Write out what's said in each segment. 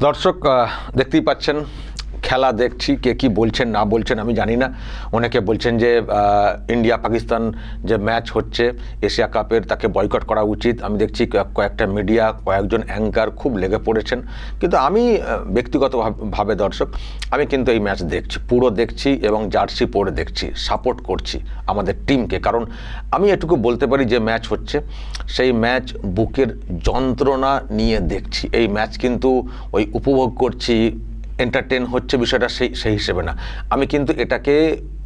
দর্শক আহ, দেখতেই পাচ্ছেন খেলা দেখছি, কে কি বলছেন, না বলছেন, আমি জানি না। অনেকে বলছেন যে ইন্ডিয়া পাকিস্তান যে ম্যাচ হচ্ছে, এশিয়া কাপের তাকে বয়কট করা উচিত। আমি দেখছি কয়েক- কয়েকটা মিডিয়া, কয়েকজন অ্যাঙ্কার খুব লেগে পড়েছেন। কিন্তু আমি ব্যক্তিগতভাবে দর্শক, আমি কিন্তু এই ম্যাচ দেখছি, পুরো দেখছি এবং জার্সি পরে দেখছি, সাপোর্ট করছি আমাদের টিমকে। কারণ আমি এটুকু বলতে পারি যে ম্যাচ হচ্ছে, সেই ম্যাচ বুকের যন্ত্রণা নিয়ে দেখছি। এই ম্যাচ কিন্তু ওই উপভোগ করছি এন্টারটেন হচ্ছে বিষয়টা সেই সেই হিসেবে না। আমি কিন্তু এটাকে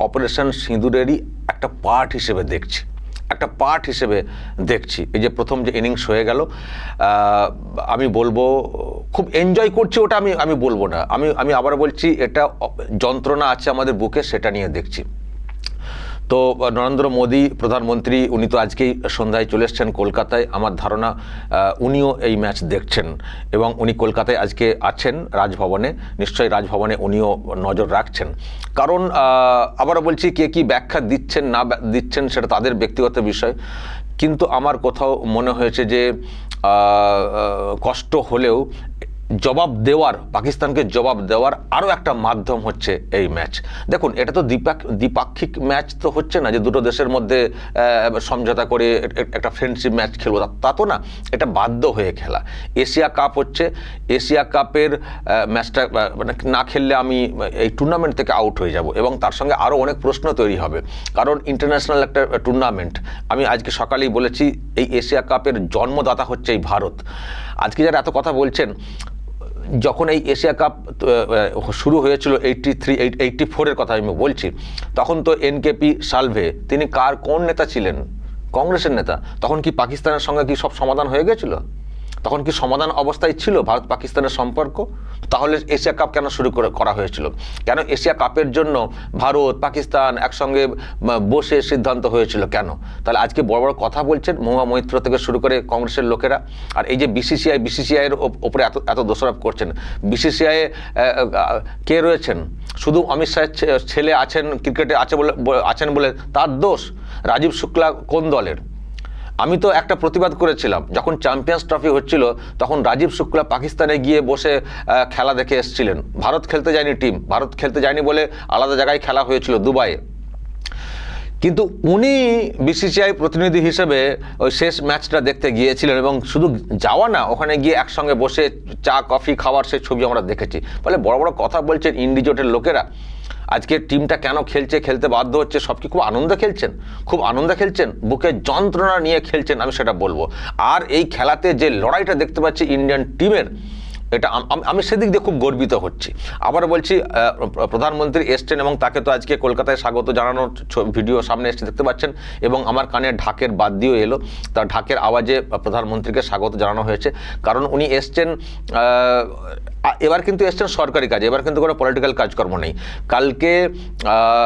অপারেশন সিঁদুরেরই একটা পার্ট হিসেবে দেখছি। একটা পার্ট হিসেবে দেখছি। এই যে প্রথম যে ইনিংস হয়ে গেল আমি বলব, খুব এনজয় করছি ওটা আমি আমি বলব না। আমি আমি আবার বলছি, এটা যন্ত্রণা আছে আমাদের বুকে, সেটা নিয়ে দেখছি। তো নরেন্দ্র মোদী প্রধানমন্ত্রী, উনি তো আজকেই সন্ধ্যায় চলে এসছেন কলকাতায়। আমার ধারণা উনিও এই ম্যাচ দেখছেন এবং উনি কলকাতায় আজকে আছেন রাজভবনে। নিশ্চয়ই রাজভবনে উনিও নজর রাখছেন। কারণ আবারও বলছি, কে কি ব্যাখ্যা দিচ্ছেন, না দিচ্ছেন সেটা তাদের ব্যক্তিগত বিষয়। কিন্তু আমার কোথাও মনে হয়েছে যে কষ্ট হলেও জবাব দেওয়ার, পাকিস্তানকে জবাব দেওয়ার আরও একটা মাধ্যম হচ্ছে এই ম্যাচ। দেখুন, এটা তো দ্বিপাক, দ্বিপাক্ষিক ম্যাচ তো হচ্ছে না যে দুটো দেশের মধ্যে সমঝোতা করে একটা ফ্রেন্ডশিপ ম্যাচ খেলব। তা, তো না, এটা বাধ্য হয়ে খেলা। এশিয়া কাপ হচ্ছে, এশিয়া কাপের ম্যাচটা মানে না খেললে আমি এই টুর্নামেন্ট থেকে আউট হয়ে যাব এবং তার সঙ্গে আরও অনেক প্রশ্ন তৈরি হবে। কারণ ইন্টারন্যাশনাল একটা টুর্নামেন্ট আমি আজকে সকালেই বলেছি, এই এশিয়া কাপের জন্মদাতা হচ্ছে এই ভারত। আজকে যারা এত কথা বলছেন যখন এই এশিয়া কাপ শুরু হয়েছিল এইটটি থ্রি এইটটি ফোরের কথা আমি বলছি, তখন তো এনকেপি, সালভে, তিনি কার, কোন নেতা ছিলেন? কংগ্রেসের নেতা। তখন কি পাকিস্তানের সঙ্গে কি সব সমাধান হয়ে গেছিল? তখন কি সমাধান অবস্থায় ছিল ভারত পাকিস্তানের সম্পর্ক? তাহলে এশিয়া কাপ কেন শুরু করে, করা হয়েছিল? কেন এশিয়া কাপের জন্য ভারত, পাকিস্তান একসঙ্গে বসে সিদ্ধান্ত হয়েছিল কেন? তাহলে আজকে বড় বড় কথা বলছেন মহুয়া মৈত্র থেকে শুরু করে কংগ্রেসের লোকেরা। আর এই যে বিসিসিআই বিসিসিআইয়ের ওপরে এত এত দোষারোপ করছেন। বিসিসিআই কে রয়েছেন? শুধু অমিত শাহের ছেলে আছেন, ক্রিকেটে আছে বলে আছেন বলে তার দোষ? রাজীব শুক্লা কোন দলের? আমি তো একটা প্রতিবাদ করেছিলাম, যখন চ্যাম্পিয়ন্স ট্রফি হচ্ছিল, তখন রাজীব শুক্লা পাকিস্তানে গিয়ে বসে খেলা দেখে এসেছিলেন। ভারত খেলতে যায়নি টিম, ভারত খেলতে যায়নি বলে আলাদা জায়গায় খেলা হয়েছিল দুবাইয়ে। কিন্তু উনি বিসিসিআই প্রতিনিধি হিসেবে ওই শেষ ম্যাচটা দেখতে গিয়েছিলেন এবং শুধু যাওয়া না, ওখানে গিয়ে একসঙ্গে বসে চা, কফি, খাওয়ার সেই ছবি আমরা দেখেছি। ফলে বড় বড় কথা বলছেন ইন্ডিজোটের লোকেরা। আজকে টিমটা কেন খেলছে, খেলতে বাধ্য হচ্ছে, সব কি খুব আনন্দে খেলছেন? খুব আনন্দে খেলছেন? বুকে যন্ত্রণা নিয়ে খেলছেন, আমি সেটা বলব। আর এই খেলাতে যে লড়াইটা দেখতে পাচ্ছি ইন্ডিয়ান টিমের এটা আম- সেদিক দিয়ে খুব গর্বিত হচ্ছি। আবার বলছি প্রধানমন্ত্রী এসছেন এবং তাকে তো আজকে কলকাতায় স্বাগত জানানোর ভিডিও সামনে এসে দেখতে পাচ্ছেন? এবং আমার কানে ঢাকের বাদ দিয়েও এলো। তার ঢাকের আওয়াজে প্রধানমন্ত্রীকে স্বাগত জানানো হয়েছে। কারণ উনি এসছেন এবার কিন্তু এসছেন সরকারি কাজে, এবার কিন্তু কোনো পলিটিক্যাল কাজকর্ম নেই। কালকে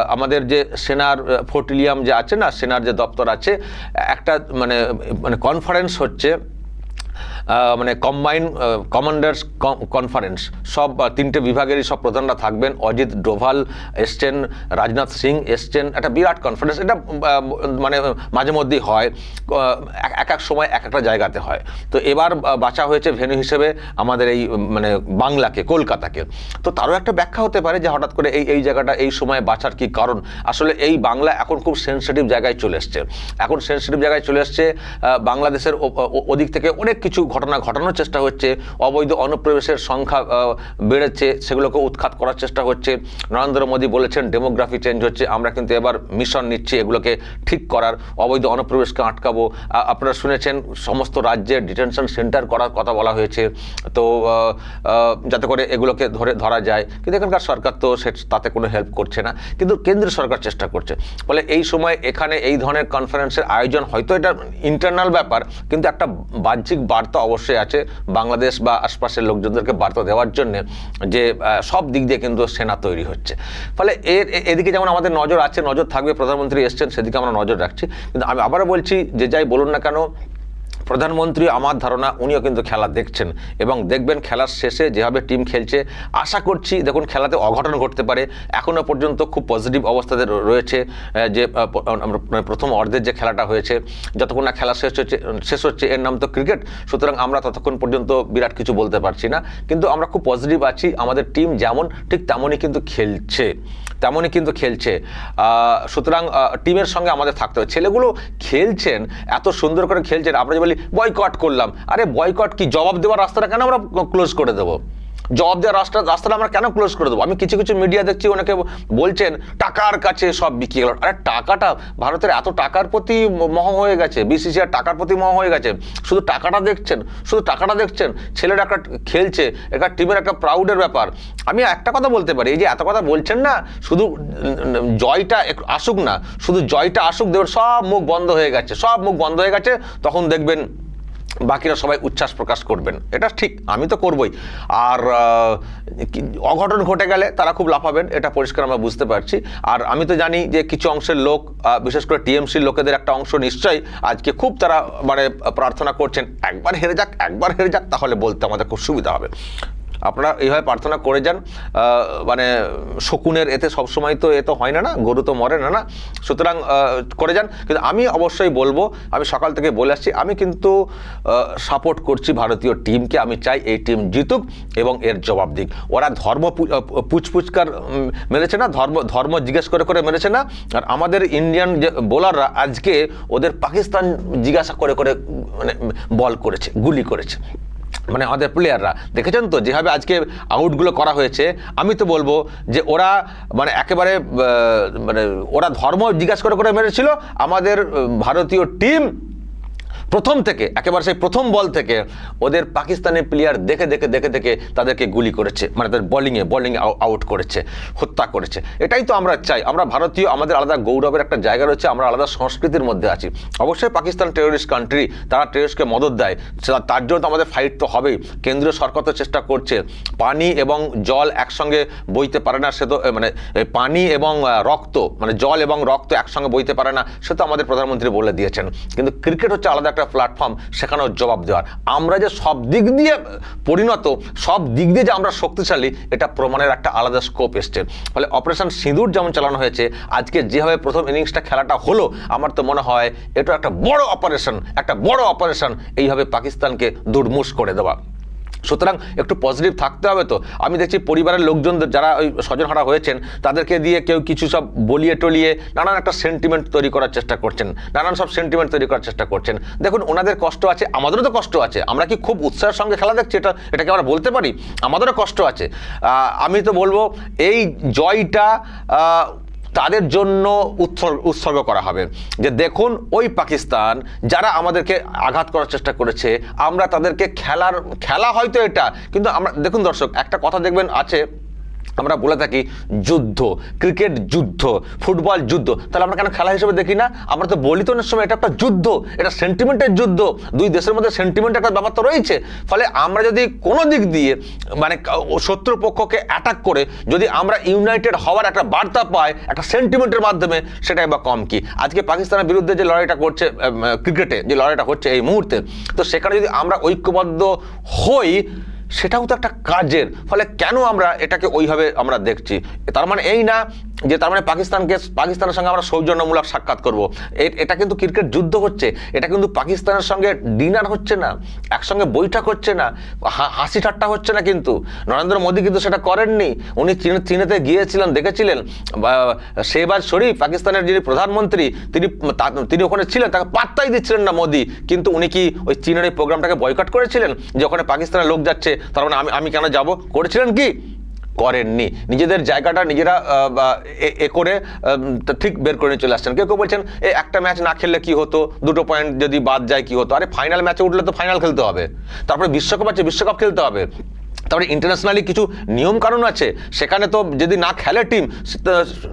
আমাদের যে সেনার ফোর্টিলিয়াম যে আছে না, সেনার যে দপ্তর আছে, একটা মানে মানে কনফারেন্স হচ্ছে মানে কম্বাইন কমান্ডার্স কনফারেন্স সব তিনটে বিভাগেরই সব প্রধানরা থাকবেন। অজিত ডোভাল এসছেন, রাজনাথ সিং এসছেন, একটা বিরাট কনফারেন্স এটা মানে মাঝে মধ্যেই হয় এক- এক সময় এক একটা জায়গাতে হয়। তো এবার বাছা হয়েছে ভেন্যু হিসেবে আমাদের এই মানে বাংলাকে, কলকাতাকে। তো তারও একটা ব্যাখ্যা হতে পারে যে হঠাৎ করে এই এই জায়গাটা, এই সময় বাঁচার কি কারণ? আসলে এই বাংলা এখন খুব সেন্সিটিভ জায়গায় চলে এসছে। এখন সেন্সিটিভ জায়গায় চলে এসছে বাংলাদেশের ওদিক থেকে অনেক কিছু ঘটনা ঘটানোর চেষ্টা হচ্ছে, অবৈধ অনুপ্রবেশের সংখ্যা বেড়েছে, সেগুলোকে উৎখাত করার চেষ্টা হচ্ছে। নরেন্দ্র মোদী বলেছেন ডেমোগ্রাফি চেঞ্জ হচ্ছে, আমরা কিন্তু এবার মিশন নিচ্ছি এগুলোকে ঠিক করার, অবৈধ অনুপ্রবেশকে আটকাবো। আপনারা শুনেছেন, সমস্ত রাজ্যে ডিটেনশন সেন্টার করার কথা বলা হয়েছে। তো যাতে করে এগুলোকে ধরে, ধরা যায়। কিন্তু এখানকার সরকার তো সে, তাতে কোনো হেল্প করছে না। কিন্তু কেন্দ্রীয় সরকার চেষ্টা করছে। ফলে এই সময় এখানে এই ধরনের কনফারেন্সের আয়োজন হয়তো এটা ইন্টারনাল ব্যাপার, কিন্তু একটা বাহ্যিক বার্তা অবশ্যই আছে। বাংলাদেশ বা আশপাশের লোকজনদেরকে বার্তা দেওয়ার জন্য যে সব দিক দিয়ে কিন্তু সেনা তৈরি হচ্ছে। ফলে এর এদিকে যেমন আমাদের নজর আছে, নজর থাকবে, প্রধানমন্ত্রী এসছেন, সেদিকে আমরা নজর রাখছি। কিন্তু আমি আবারও বলছি, যে যাই বলুন না কেন প্রধানমন্ত্রী, আমার ধারণা উনিও কিন্তু খেলা দেখছেন এবং দেখবেন খেলার শেষে যেভাবে টিম খেলছে, আশা করছি দেখুন খেলাতে অঘটন ঘটতে পারে। এখনও পর্যন্ত খুব পজিটিভ অবস্থাতে রয়েছে যে প্রথম অর্ধের যে খেলাটা হয়েছে, যতক্ষণ না খেলা শেষ হচ্ছে শেষ হচ্ছে, এর নাম তো ক্রিকেট সুতরাং আমরা ততক্ষণ পর্যন্ত বিরাট কিছু বলতে পারছি না। কিন্তু আমরা খুব পজিটিভ আছি, আমাদের টিম যেমন, ঠিক তেমনই কিন্তু খেলছে, তেমনই কিন্তু খেলছে। সুতরাং টিমের সঙ্গে আমাদের থাকতে হবে। ছেলেগুলো খেলছেন, এত সুন্দর করে খেলছেন আমরা যে বলি বয়কট করলাম। আরে বয়কট কি? জবাব দেওয়ার রাস্তাটা কেন আমরা ক্লোজ করে দেবো? জবাব দেওয়ার রাস্তা রাস্তাটা আমরা কেন ক্লোজ করে দেবো? আমি কিছু কিছু মিডিয়া দেখছি ওনাকে বলছেন, টাকার কাছে সব বিক্রি গেল আরে, টাকাটা ভারতের এত টাকার প্রতি মহ হয়ে গেছে বিসিসিআর টাকার প্রতি মহ হয়ে গেছে। শুধু টাকাটা দেখছেন, শুধু টাকাটা দেখছেন, ছেলেরা একটা খেলছে, একটা টিমের একটা প্রাউডের ব্যাপার। আমি একটা কথা বলতে পারি, এই যে এত কথা বলছেন না, শুধু জয়টা আসুক না, শুধু জয়টা আসুক, দেখবেন সব মুখ বন্ধ হয়ে গেছে, সব মুখ বন্ধ হয়ে গেছে, তখন দেখবেন বাকিরা সবাই উচ্ছ্বাস প্রকাশ করবেন। এটা ঠিক, আমি তো করবই। আর অঘটন ঘটে গেলে তারা খুব লাফাবেন, এটা পরিষ্কার আমরা বুঝতে পারছি। আর আমি তো জানি যে কিছু অংশের লোক বিশেষ করে টিএমসির লোকেদের একটা অংশ নিশ্চয়ই আজকে খুব তারা মানে প্রার্থনা করছেন, একবার হেরে যাক, একবার হেরে যাক, তাহলে বলতে আমাদের খুব সুবিধা হবে। আপনারা এইভাবে প্রার্থনা করে যান মানে শকুনের এতে সবসময় তো এ তো হয় না না, গরু তো মরে না না, সুতরাং করে যান। কিন্তু আমি অবশ্যই বলব, আমি সকাল থেকে বলে আসছি, আমি কিন্তু সাপোর্ট করছি ভারতীয় টিমকে আমি চাই এই টিম জিতুক এবং এর জবাব দিক। ওরা ধর্ম পুচপুচকার মেরেছে না, ধর্ম ধর্ম জিজ্ঞেস করে করে মেরেছে না, আর আমাদের ইন্ডিয়ান যে বোলাররা আজকে ওদের পাকিস্তান জিজ্ঞাসা করে করে মানে বল করেছে, গুলি করেছে। মানে আমাদের প্লেয়াররা দেখেছেন তো? যেভাবে আজকে আউটগুলো করা হয়েছে, আমি তো বলব যে ওরা মানে একেবারে মানে ওরা ধর্ম জিজ্ঞাসা করে করে মেরেছিল। আমাদের ভারতীয় টিম প্রথম থেকে, একেবারে সেই প্রথম বল থেকে ওদের পাকিস্তানের প্লেয়ার দেখে দেখে দেখে দেখে তাদেরকে গুলি করেছে। মানে তাদের বলিংয়ে বলিং আউট করেছে, হত্যা করেছে। এটাই তো আমরা চাই। আমরা ভারতীয়, আমাদের আলাদা গৌরবের একটা জায়গা রয়েছে, আমরা আলাদা সংস্কৃতির মধ্যে আছি। অবশ্যই পাকিস্তান টেরোরিস্ট কান্ট্রি তারা টেরোরিস্টকে মদত দেয়। তার জন্য তো আমাদের ফাইট তো হবেই। কেন্দ্রীয় সরকার তো চেষ্টা করছে। পানি এবং জল একসঙ্গে বইতে পারে না, সে তো মানে পানি এবং রক্ত মানে জল এবং রক্ত একসঙ্গে বইতে পারে না, সে তো আমাদের প্রধানমন্ত্রী বলে দিয়েছেন। কিন্তু ক্রিকেট হচ্ছে আলাদা একটা প্ল্যাটফর্ম সেখানেও জবাব দেওয়ার। আমরা যে সব দিক দিয়ে পরিণত, সব দিক দিয়ে যে আমরা শক্তিশালী, এটা প্রমাণের একটা আলাদা স্কোপ এসছে। ফলে অপারেশন সিঁদুর যেমন চালানো হয়েছে, আজকে যেভাবে প্রথম ইনিংসটা খেলাটা হলো, আমার তো মনে হয় এটা একটা বড় অপারেশন একটা বড় অপারেশন এইভাবে পাকিস্তানকে দুর্মুষ করে দেওয়া। সুতরাং একটু পজিটিভ থাকতে হবে তো। আমি দেখছি পরিবারের লোকজন যারা ওই স্বজনহারা হয়েছেন, তাদেরকে দিয়ে কেউ কিছু সব বলিয়ে টলিয়ে নানান একটা সেন্টিমেন্ট তৈরি করার চেষ্টা করছেন, নানান সব সেন্টিমেন্ট তৈরি করার চেষ্টা করছেন। দেখুন, ওনাদের কষ্ট আছে, আমাদেরও তো কষ্ট আছে। আমরা কি খুব উৎসাহের সঙ্গে খেলা দেখছি? এটা, এটাকে আমরা বলতে পারি? আমাদেরও কষ্ট আছে। আমি তো বলব, এই জয়টা তাদের জন্য উৎসর্গ করা হবে। যে দেখুন, ওই পাকিস্তান যারা আমাদেরকে আঘাত করার চেষ্টা করেছে, আমরা তাদেরকে খেলার, খেলা হয়তো এটা, কিন্তু আমরা, দেখুন দর্শক, একটা কথা দেখবেন আছে আমরা বলে থাকি যুদ্ধ, ক্রিকেট যুদ্ধ, ফুটবল যুদ্ধ। তাহলে আমরা কেন খেলা হিসেবে দেখি না? আমরা তো বলি তো সময় এটা একটা যুদ্ধ, এটা সেন্টিমেন্টের যুদ্ধ। দুই দেশের মধ্যে সেন্টিমেন্ট একটা ব্যাপার তো রয়েছে। ফলে আমরা যদি কোনো দিক দিয়ে মানে কা- ও শত্রু অ্যাটাক করে, যদি আমরা ইউনাইটেড হওয়ার একটা বার্তা পাই, একটা সেন্টিমেন্টের মাধ্যমে সেটাই বা কম কি? আজকে পাকিস্তানের বিরুদ্ধে যে লড়াইটা করছে ক্রিকেটে, যে লড়াইটা হচ্ছে এই মুহূর্তে, তো সেখানে যদি আমরা ঐক্যবদ্ধ হই সেটাও তো একটা কাজের। ফলে কেন আমরা এটাকে ওইভাবে আমরা দেখছি? তার মানে এই না যে তার মানে পাকিস্তানকে, পাকিস্তানের সঙ্গে আমরা সৌজন্যমূলক সাক্ষাৎ করব। এটা কিন্তু ক্রিকেট যুদ্ধ হচ্ছে। এটা কিন্তু পাকিস্তানের সঙ্গে ডিনার হচ্ছে না, একসঙ্গে বৈঠক হচ্ছে না হাসি ঠাট্টা হচ্ছে না কিন্তু। নরেন্দ্র মোদী কিন্তু সেটা করেননি। উনি চীনে, চীনেতে গিয়েছিলেন, দেখেছিলেন। শেহবাজ শরীফ, পাকিস্তানের যিনি প্রধানমন্ত্রী, তিনি তিনি ওখানে ছিলেন, তাকে পাত্তাই দিচ্ছিলেন না মোদী। কিন্তু উনি কি ওই চীনের এই প্রোগ্রামটাকে বয়কট করেছিলেন? যে ওখানে পাকিস্তানের লোক যাচ্ছে তার মানে আমি আমি কেন যাব? করেছিলেন কি? করেননি। নিজেদের জায়গাটা নিজেরা এ- করে ঠিক বের করে চলে আসছেন। কেউ কেউ বলছেন, এ, একটা ম্যাচ না খেললে কি হতো? দুটো পয়েন্ট যদি বাদ যায় কি হতো? আরে ফাইনাল ম্যাচে উঠলে তো ফাইনাল খেলতে হবে। তারপরে বিশ্বকাপ আছে, বিশ্বকাপ খেলতে হবে। তারপরে ইন্টারন্যাশনালি কিছু নিয়ম কানুন আছে, সেখানে তো যদি না খেলে টিম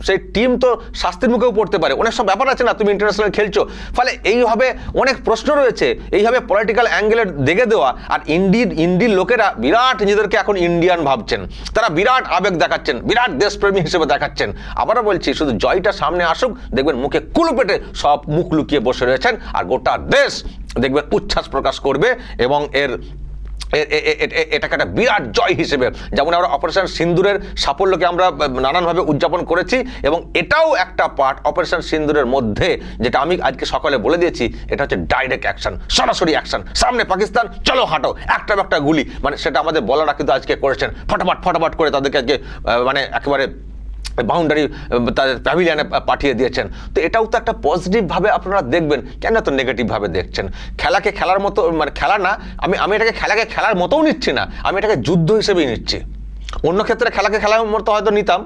সেই টিম তো শাস্তির মুখেও পড়তে পারে। অনেক সব ব্যাপার আছে না, তুমি ইন্টারন্যাশনাল খেলছো। ফলে এইভাবে অনেক প্রশ্ন রয়েছে, এইভাবে পলিটিক্যাল অ্যাঙ্গেলে দেখে দেওয়া, আর ইন্ডির ইন্ডির লোকেরা বিরাট নিজেদেরকে এখন ইন্ডিয়ান ভাবছেন। তারা বিরাট আবেগ দেখাচ্ছেন, বিরাট দেশপ্রেমী হিসেবে দেখাচ্ছেন। আবারও বলছি, শুধু জয়টা সামনে আসুক, দেখবেন মুখে কুলু পেটে সব মুখ লুকিয়ে বসে রয়েছেন, আর গোটা দেশ দেখবেন উচ্ছ্বাস প্রকাশ করবে, এবং এর এটাকে একটা বিরাট জয় হিসেবে, যেমন আমরা অপারেশন সিন্দুরের সাফল্যকে আমরা নানানভাবে উদযাপন করেছি, এবং এটাও একটা পার্ট অপারেশন সিন্দুরের মধ্যে, যেটা আমি আজকে সকালে বলে দিয়েছি, এটা হচ্ছে ডাইরেক্ট অ্যাকশন সরাসরি অ্যাকশন সামনে পাকিস্তান, চলো হাঁটো, একটা একটা গুলি। মানে সেটা আমাদের বলারা কিন্তু আজকে করেছেন। ফটাফট ফটাফট করে তাদেরকে আজকে মানে একেবারে বাউন্ডারি তাদের প্যাভিলিয়ানে পাঠিয়ে দিয়েছেন। তো এটাও তো একটা পজিটিভভাবে আপনারা দেখবেন। কেন তো নেগেটিভভাবে দেখছেন? খেলাকে খেলার মতো মানে খেলা না, আমি আমি এটাকে খেলাকে খেলার মতোও নিচ্ছি না। আমি এটাকে যুদ্ধ হিসেবেই নিচ্ছি। অন্য ক্ষেত্রে খেলাকে খেলার মতো হয়তো নিতাম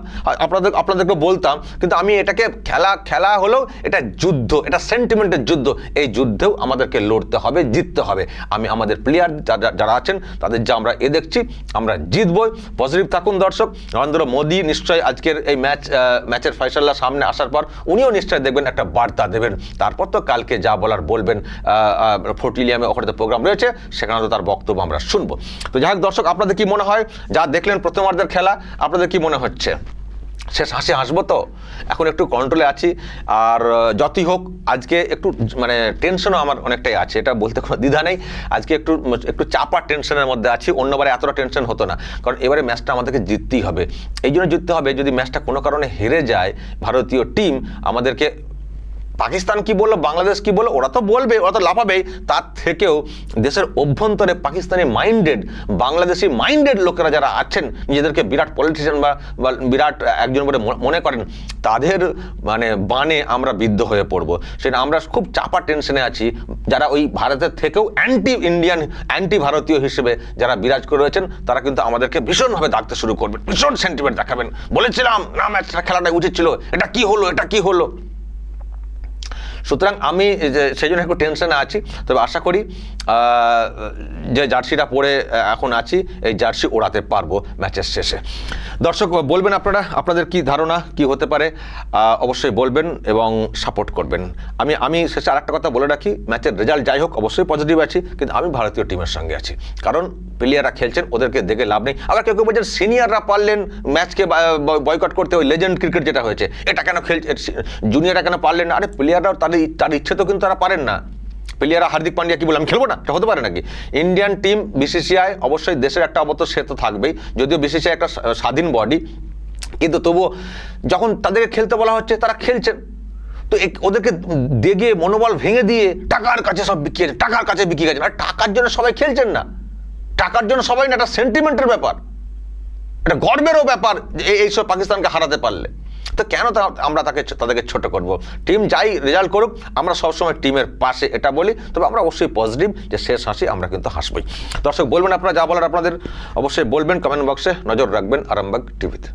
আপনাদের আপনাদেরকে বলতাম, কিন্তু আমি এটাকে খেলা খেলা হলেও এটা যুদ্ধ, এটা সেন্টিমেন্টের যুদ্ধ। এই যুদ্ধেও আমাদেরকে লড়তে হবে, জিততে হবে। আমি আমাদের প্লেয়ার যারা আছেন, তাদের যা আমরা এ দেখছি, আমরা জিতবই। পজিটিভ থাকুন দর্শক। নরেন্দ্র মোদী নিশ্চয়ই আজকের এই ম্যাচ ম্যাচের ফয়সাল্লা সামনে আসার পর উনিও নিশ্চয়ই দেখবেন, একটা বার্তা দেবেন। তারপর তো কালকে যা বলার বলবেন ফোর্টিলিয়ামে ওখানে তো প্রোগ্রাম রয়েছে, সেখানে তো তার বক্তব্য আমরা শুনব। তো যাই হোক দর্শক, আপনাদের কি মনে হয়? যা দেখলেন প্রথমার্ধের খেলা, আপনাদের কি মনে হচ্ছে? শেষ হাসি হাসবো তো? এখন একটু কন্ট্রোলে আছি। আর যতই হোক, আজকে একটু মানে টেনশনও আমার অনেকটাই আছে, এটা বলতে কোনো দ্বিধা নেই। আজকে একটু একটু চাপা টেনশনের মধ্যে আছি, অন্যবারে এতটা টেনশন হতো না। কারণ এবারে ম্যাচটা আমাদেরকে জিততেই হবে। এই জন্য জিততে হবে যদি ম্যাচটা কোনো কারণে হেরে যায়, ভারতীয় টিম আমাদেরকে পাকিস্তান কি বলল, বাংলাদেশ কি বলল, ওরা তো বলবে, ওরা তো লাফাবেই তার থেকেও দেশের অভ্যন্তরে পাকিস্তানি মাইন্ডেড বাংলাদেশি মাইন্ডেড লোকেরা যারা আছেন, নিজেদেরকে বিরাট পলিটিশিয়ান বা বিরাট একজন বলে মনে করেন, তাদের মানে বানে আমরা বিদ্ধ হয়ে পড়ব। সেটা আমরা খুব চাপা টেনশনে আছি। যারা ওই ভারতের থেকেও অ্যান্টি ইন্ডিয়ান অ্যান্টি ভারতীয় হিসেবে যারা বিরাজ করে রয়েছেন, তারা কিন্তু আমাদেরকে ভীষণভাবে ডাকতে শুরু করবেন। ভীষণ সেন্টিমেন্ট দেখাবেন। বলেছিলাম, না ম্যাচটা খেলাটা উচিত ছিল। এটা কি হলো? এটা কি হলো? সুতরাং আমি সেই জন্য একটু টেনশনে আছি। তবে আশা করি যে জার্সিটা পরে এখন আছি, এই জার্সি ওড়াতে পারব ম্যাচের শেষে। দর্শক, বলবেন আপনারা, আপনাদের কি ধারণা, কি হতে পারে? অবশ্যই বলবেন এবং সাপোর্ট করবেন। আমি আমি শেষে আরেকটা কথা বলে রাখি ম্যাচের রেজাল্ট যাই হোক, অবশ্যই পজিটিভ আছি, কিন্তু আমি ভারতীয় টিমের সঙ্গে আছি। কারণ প্লেয়াররা খেলছেন, ওদেরকে দেখে লাভ নেই। আবার কেউ কেউ বলছেন সিনিয়ররা পারলেন ম্যাচকে বয়কট করতে, ওই লেজেন্ড ক্রিকেট যেটা হয়েছে, এটা কেন খেলছে জুনিয়ররা কেন পারলেন আরে প্লেয়াররাও তাদের তার ইচ্ছে তো কিন্তু তারা পারেন না। প্লেয়াররা হার্দিক পান্ডিয়া কি বলে, আমি খেলব না? এটা হতে পারে নাকি? ইন্ডিয়ান টিম বিসিসিআই অবশ্যই দেশের একটা অবত সে তো থাকবেই। যদিও বিসিসিআই একটা স্বাধীন বডি কিন্তু তবুও যখন তাদেরকে খেলতে বলা হচ্ছে, তারা খেলছেন তো ওদেরকে দেগে মনোবল ভেঙে দিয়ে টাকার কাছে সব বিক্রি টাকার কাছে বিক্রি গেছে আর টাকার জন্য সবাই খেলছেন না। টাকার জন্য সবাই না একটা সেন্টিমেন্টের ব্যাপার। এটা গর্বেরও ব্যাপার যে এই- এইসব পাকিস্তানকে হারাতে পারলে। তো কেন আমরা তাকে তাদেরকে ছোট করব? টিম যাই রেজাল্ট করুক, আমরা সবসময় টিমের পাশে এটা বলি, তবে আমরা অবশ্যই পজিটিভ যে শেষ হাসি আমরা কিন্তু হাসবই। দর্শক, বলবেন আপনারা যা বলার আপনাদের, অবশ্যই বলবেন কমেন্ট বক্সে নজর রাখবেন আরামবাগ টিভিতে